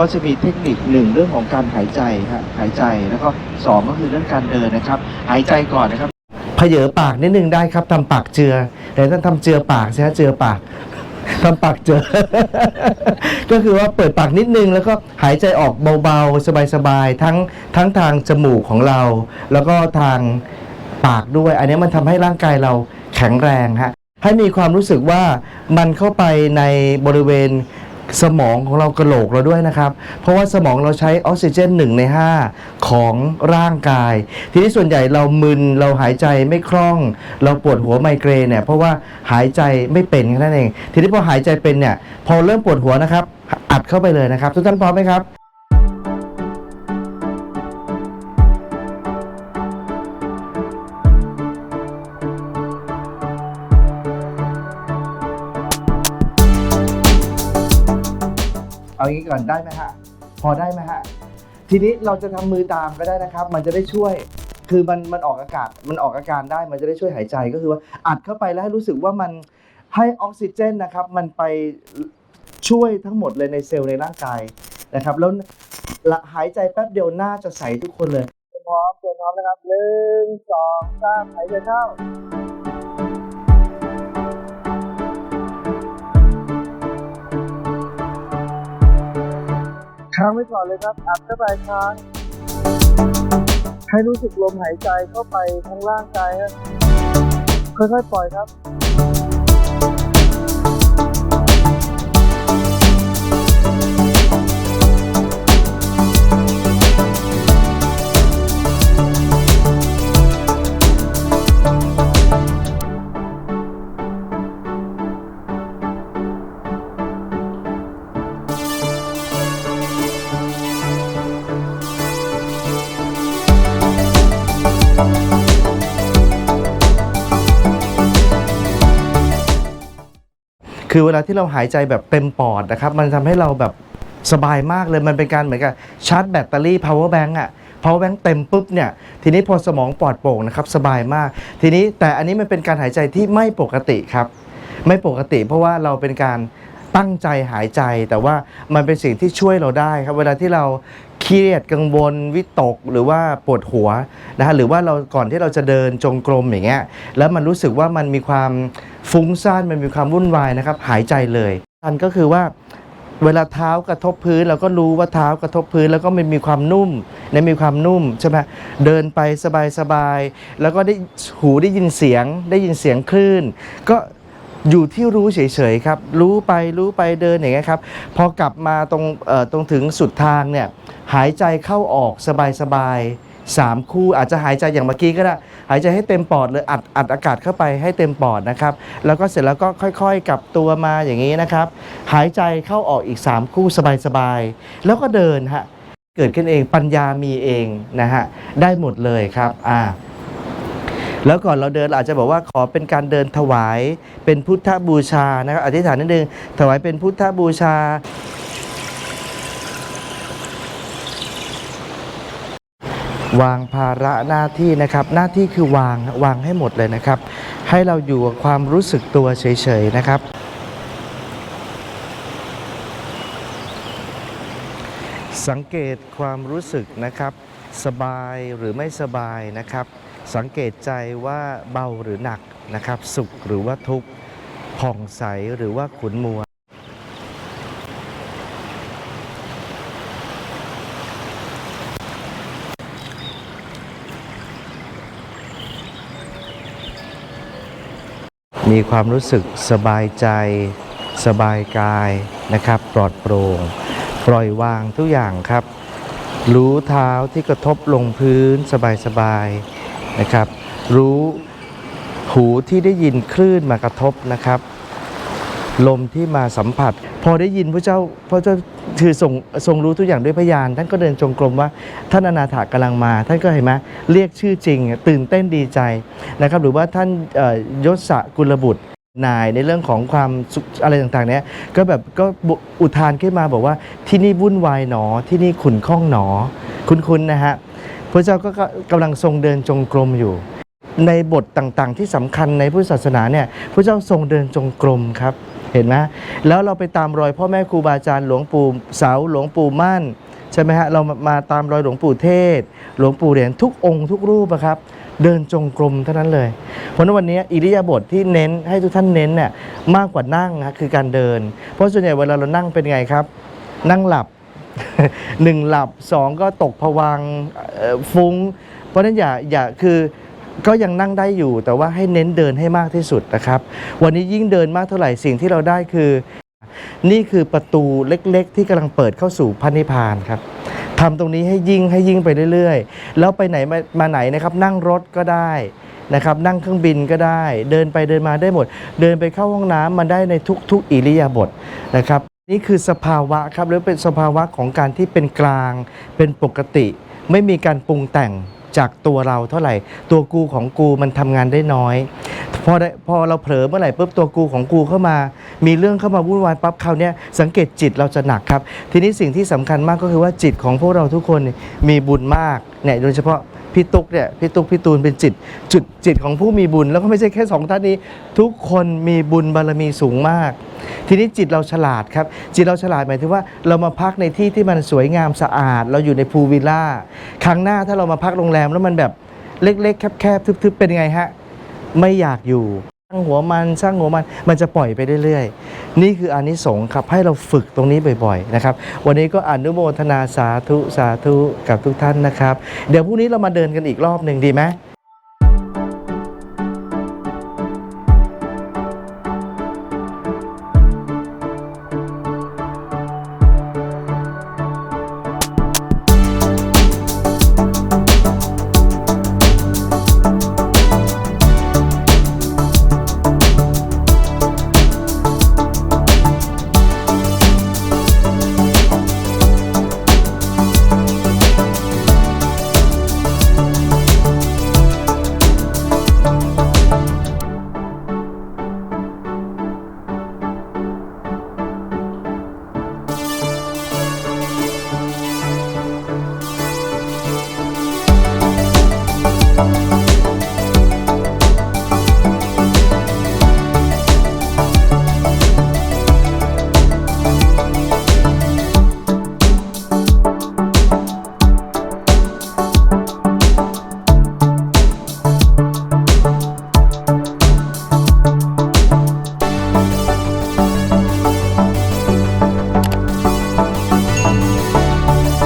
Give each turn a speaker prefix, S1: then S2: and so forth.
S1: ก็จะมีเทคนิคหนึ่งเรื่องของการหายใจฮะหายใจแล้วก็สองก็คือเรื่องการเดินนะครับ หายใจก่อนนะครับเผยอปากนิดนึงได้ครับทำปากเจือแต่ท่านทำเจือปากใช่ไหมเจือปากทำปากเจอ ก็คือว่าเปิดปากนิดนึง แล้วก็หายใจออกเบาๆ สบายๆ ทั้งทั้งทางจมูกของเรา แล้วก็ทางปากด้วย อันนี้มันทำให้ร่างกายเราแข็งแรงฮะให้มีความรู้สึกว่ามันเข้าไปในบริเวณ สมองของเรากระโหลกเราด้วยนะครับ เพราะว่าสมองเราใช้ออกซิเจน1ใน 5 ของร่างกาย ทีนี้ส่วนใหญ่เรามึนเราหายใจไม่คล่อง เราปวดหัวไมเกรนเนี่ยเพราะว่าหายใจไม่เป็นแค่นั้นเอง ทีนี้พอหายใจเป็นเนี่ยพอเริ่มปวดหัวนะครับอัดเข้าไปเลยนะครับทุกท่านพร้อมไหมครับ เอางี้ก่อนได้ไหมฮะ พอได้ไหมฮะ ทีนี้เราจะทำมือตามก็ได้นะครับ มันจะได้ช่วย คือมันมันออกอากาศ มันออกอาการได้ มันจะได้ช่วยหายใจก็คือว่าอัดเข้าไปแล้วให้รู้สึกว่ามันให้ออกซิเจนนะครับ มันไปช่วยทั้งหมดเลยในเซลล์ในร่างกายนะครับ แล้วลหายใจแป๊บเดียวหน้าจะใสทุกคนเลยพร้อมเตรียมพร้อมนะครับหนึ่งสองสามหายใจเข้า ค้างไว้ก่อนเลยครับอัดเข้าไปค้างให้รู้สึกลมหายใจเข้าไปทั้งร่างกายฮะค่อยๆปล่อยครับ คือเวลาที่เราหายใจแบบเต็มปอดนะครับมันทำให้เราแบบสบายมากเลยมันเป็นการเหมือนกับชาร์จแบตเตอรี่ power bank อะ power bank เต็มปุ๊บเนี่ยทีนี้พอสมองปลอดโปร่งนะครับสบายมาก ทีนี้แต่อันนี้มันเป็นการหายใจที่ไม่ปกติครับ ไม่ปกติเพราะว่าเราเป็นการ ตั้งใจหายใจแต่ว่ามันเป็นสิ่งที่ช่วยเราได้ครับเวลาที่เราเครียดกังวลวิตกหรือว่าปวดหัวนะฮะหรือว่าเราก่อนที่เราจะเดินจงกรมอย่างเงี้ยแล้วมันรู้สึกว่ามันมีความฟุ้งซ่านมันมีความวุ่นวายนะครับหายใจเลยอันก็คือว่าเวลาเท้ากระทบพื้นเราก็รู้ว่าเท้ากระทบพื้นแล้วก็มันมีความนุ่มในมีความนุ่มใช่ไหมเดินไปสบายๆแล้วก็ได้หูได้ยินเสียงได้ยินเสียงคลื่น ก็ อยู่ที่รู้เฉยๆครับ รู้ไปรู้ไปเดินอย่างเงี้ยครับ พอกลับมาตรงตรงถึงสุดทางเนี่ยหายใจเข้าออกสบายๆสามคู่อาจจะหายใจอย่างเมื่อกี้ก็ได้ หายใจให้เต็มปอดเลยอัดอัดอากาศเข้าไปให้เต็มปอดนะครับ แล้วก็เสร็จแล้วก็ค่อยๆกลับตัวมาอย่างนี้นะครับ หายใจเข้าออกอีก 3 คู่สบายๆแล้วก็เดินฮะเกิดขึ้นเองปัญญามีเองนะฮะได้หมดเลยครับอ่า แล้วก่อนเราเดินอาจจะบอกว่าขอเป็นการเดินถวายเป็นพุทธบูชานะครับอธิษฐานนิดนึงถวายเป็นพุทธบูชาวางภาระหน้าที่นะครับ หน้าที่คือวางวางให้หมดเลยนะครับ ให้เราอยู่กับความรู้สึกตัวเฉยๆนะครับ สังเกตความรู้สึกนะครับ สบายหรือไม่สบายนะครับ สังเกตใจว่าเบาหรือหนักนะครับ สุขหรือว่าทุกข์ผ่องใสหรือว่าขุนมัวมีความรู้สึกสบายใจ สบายกายนะครับ ปลอดโปร่งปล่อยวางทุกอย่างครับ รู้เท้าที่กระทบลงพื้นสบายๆ นะครับ รู้หูที่ได้ยินคลื่นมากระทบนะครับ ลมที่มาสัมผัส พอได้ยินพระเจ้าพระเจ้าคือทรงทรงรู้ทุกอย่างด้วยพยาน ท่านก็เดินจงกรมว่าท่านอนาถากำลังมา ท่านก็เห็นไหมเรียกชื่อจริง ตื่นเต้นดีใจนะครับ หรือว่าท่านยศกุลบุตรนายในเรื่องของความอะไรต่างๆเนี้ยก็แบบก็อุทานขึ้นมาบอกว่าที่นี่วุ่นวายหนอที่นี่ขุนข้องหนอ คุ้นๆนะฮะ พระเจ้าก็ก็กำลังทรงเดินจงกรมอยู่ ในบทต่างๆ ที่สำคัญในพุทธศาสนาเนี่ยพระเจ้าทรงเดินจงกรมครับเห็นไหมแล้วเราไปตามรอยพ่อแม่ครูบาอาจารย์หลวงปู่เสาหลวงปู่มั่นใช่ไหมฮะเรามามาตามรอยหลวงปู่เทศ หลวงปู่เหรียญทุกองค์ทุกรูปอะครับ เดินจงกรมเท่านั้นเลย เพราะวันนี้อิริยาบถที่เน้นให้ทุกท่านเน้นเนี่ยมากกว่านั่งนะคือการเดิน เพราะส่วนใหญ่เวลาเรานั่งเป็นไงครับ นั่งหลับ หนึ่งหลับสองก็ตกผวังฟุ้ง เพราะฉะนั้นอย่าอย่าคือก็ยังนั่งได้อยู่แต่ว่าให้เน้นเดินให้มากที่สุดนะครับ วันนี้ยิ่งเดินมากเท่าไหร่สิ่งที่เราได้คือ นี่คือประตูเล็กๆ ที่กำลังเปิดเข้าสู่พระนิพพานครับทำตรงนี้ให้ยิ่งให้ยิ่งไปเรื่อยๆ แล้วไปไหนมามาไหนนะครับ นั่งรถก็ได้นะครับ นั่งเครื่องบินก็ได้ เดินไปเดินมาได้หมด เดินไปเข้าห้องน้ำมันได้ในทุกๆอิริยาบถนะครับ นี่คือสภาวะครับหรือเป็นสภาวะของการที่เป็นกลาง เป็นปกติ ไม่มีการปรุงแต่งจากตัวเราเท่าไหร่ ตัวกูของกูมันทำงานได้น้อย พอได้พอเราเผลอเมื่อไหร่ปุ๊บตัวกูของกูเข้ามา มีเรื่องเข้ามาวุ่นวายปั๊บคราวนี้สังเกตจิตเราจะหนักครับ ทีนี้สิ่งที่สำคัญมากก็คือว่าจิตของพวกเราทุกคนมีบุญมากเนี่ยโดยเฉพาะ พี่ตุ๊กเนี่ยพี่ตุ๊กพี่ตูนเป็นจิตจุดจิตของผู้มีบุญ แล้วก็ไม่ใช่แค่สองท่านนี้ ทุกคนมีบุญบารมีสูงมาก ทีนี้จิตเราฉลาดครับ จิตเราฉลาดหมายถึงว่าเรามาพักในที่ที่มันสวยงามสะอาด เราอยู่ในพูลวิลล่าครั้งหน้าถ้าเรามาพักโรงแรมแล้วมันแบบเล็กๆ แคบๆทึบๆเป็นไงฮะไม่อยากอยู่ ช่างหัวมันช่างหัวมันมันจะปล่อยไปเรื่อยๆ นี่คืออานิสงส์ครับให้เราฝึกตรงนี้บ่อยๆนะครับวันนี้ก็อนุโมทนาสาธุสาธุกับทุกท่านนะครับ เดี๋ยวพรุ่งนี้เรามาเดินกันอีกรอบหนึ่งดีไหม